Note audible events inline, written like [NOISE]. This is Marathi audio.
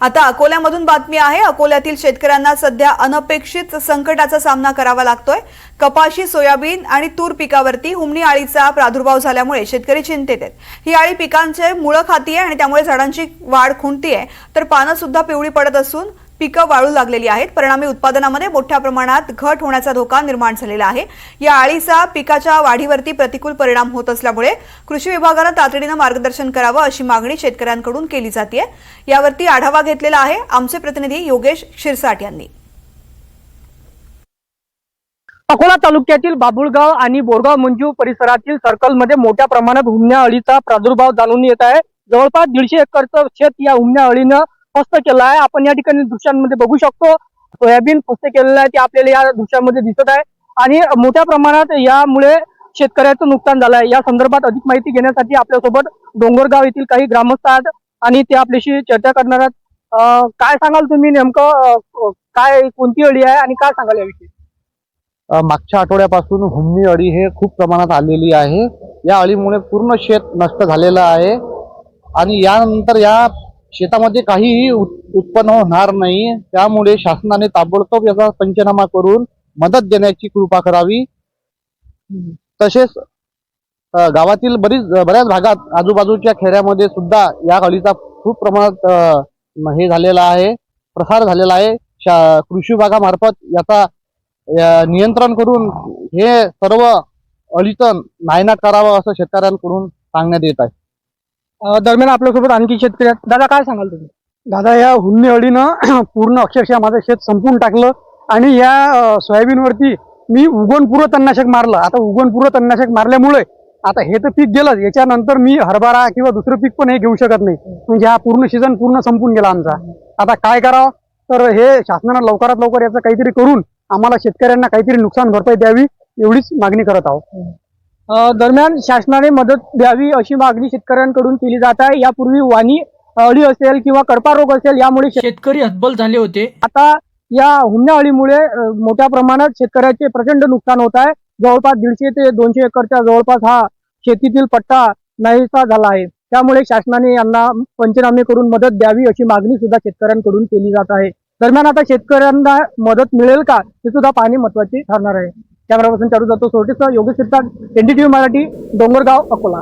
आता अकोल्यामधून बातमी आहे अकोल्यातील शेतकऱ्यांना सध्या अनपेक्षित संकटाचा सामना करावा लागतोय. कपाशी सोयाबीन आणि तूर पिकावरती हुमणी आळीचा प्रादुर्भाव झाल्यामुळे शेतकरी चिंतेत आहेत. ही आळी पिकांचे मुळं खाती आहे आणि त्यामुळे झाडांची वाढ खुंटतीये. तर पानं सुद्धा पिवळी पडत असून पिकं वाळू लागलेली आहेत. परिणामी उत्पादनामध्ये मोठ्या प्रमाणात घट होण्याचा धोका निर्माण झालेला आहे. या आळीचा पिकाच्या वाढीवरती प्रतिकूल परिणाम होत असल्यामुळे कृषी विभागानं तातडीनं मार्गदर्शन करावं अशी मागणी शेतकऱ्यांकडून केली जाते यावरती आढावा घेतलेला आहे आमचे प्रतिनिधी योगेश शिरसाट यांनी. अकोला तालुक्यातील बाबुळगाव आणि बोरगाव मंजू परिसरातील सर्कलमध्ये मोठ्या प्रमाणात हुमण्या अळीचा प्रादुर्भाव जाणून येत आहे. जवळपास दीडशे एकरचं शेत या हुमण्या अळीनं फस्त केला आहे. आपण या ठिकाणी दृश्यांमध्ये बघू शकतो. सोयाबीन फस्त केलेलं आहे ते आपल्याला या दृश्यांमध्ये दिसत आहे. आणि मोठ्या प्रमाणात यामुळे शेतकऱ्याचं नुकसान झालं आहे. या संदर्भात अधिक माहिती घेण्यासाठी आपल्यासोबत डोंगरगाव येथील काही ग्रामस्थ आहेत आणि ते आपल्याशी चर्चा करणार आहेत. काय सांगाल तुम्ही नेमकं? काय कोणती अळी आहे आणि काय सांगाल याविषयी? मागच्या आठवड्यापासून हुमणी अळी हे खूप प्रमाणात आलेली आहे. या अळीमुळे पूर्ण शेत नष्ट झालेलं आहे. आणि यानंतर या शेतामध्ये काहीही उत्पन्न होणार नाही. त्यामुळे शासनाने ताबडतोब याचा पंचनामा करून मदत देण्याची कृपा करावी. तसेच गावातील बरीच बऱ्याच भागात आजूबाजूच्या खेड्यामध्ये सुद्धा या अळीचा खूप प्रमाणात हे झालेला आहे प्रसार झालेला आहे. शा- कृषी विभागामार्फत याचा या नियंत्रण करून हे सर्व अळीचं नायनाट करावं असं शेतकऱ्यांकडून सांगण्यात येत आहे. दरम्यान आपल्यासोबत आणखी शेतकरी आहेत. दादा काय सांगाल तुम्ही? दादा या हुन्नी अडीनं [CLEARS THROAT] पूर्ण अक्षरशः माझं शेत संपून टाकलं आणि या अं, सोयाबीनवरती मी उगवणपूर्व तणनाशक मारलं. आता उगवणपूर्व तणनाशक मारल्यामुळे आता हे तर पीक गेलंच. याच्यानंतर मी हरभरा किंवा दुसरं पीक पण हे घेऊ शकत नाही. म्हणजे हा पूर्ण सीझन पूर्ण संपून गेला आमचा. आता काय करावं? तर हे शासनानं लवकरात लवकर याचं काहीतरी करून आम्हाला शेतकऱ्यांना काहीतरी नुकसान भरपाई द्यावी एवढीच मागणी करत आहोत. दरम्यान शासनाने मदत द्यावी अशी मागणी शेतकऱ्यांकडून केली जात आहे. यापूर्वी वाणी अळी असेल किंवा कडपा रोग असेल यामुळे शेतकरी हतबल झाले होते. आता या हुमण्या अळीमुळे मोठ्या प्रमाणात शेतकऱ्याचे प्रचंड नुकसान होत आहे. जवळपास दीडशे ते दोनशे एकरच्या जवळपास हा शेतीतील पट्टा नाहीसा झाला आहे. त्यामुळे शासनाने यांना पंचनामे करून मदत द्यावी अशी मागणी सुद्धा शेतकऱ्यांकडून केली जात आहे. दरम्यान आता शेतकऱ्यांना मदत मिळेल का? हे सुद्धा पाहणे महत्त्वाचे ठरणार आहे. कॅमेरा पर्सन चारू जातो सोटीचा योगेश शिरसाट एनडीटीव्ही मराठी डोंगरगाव अकोला.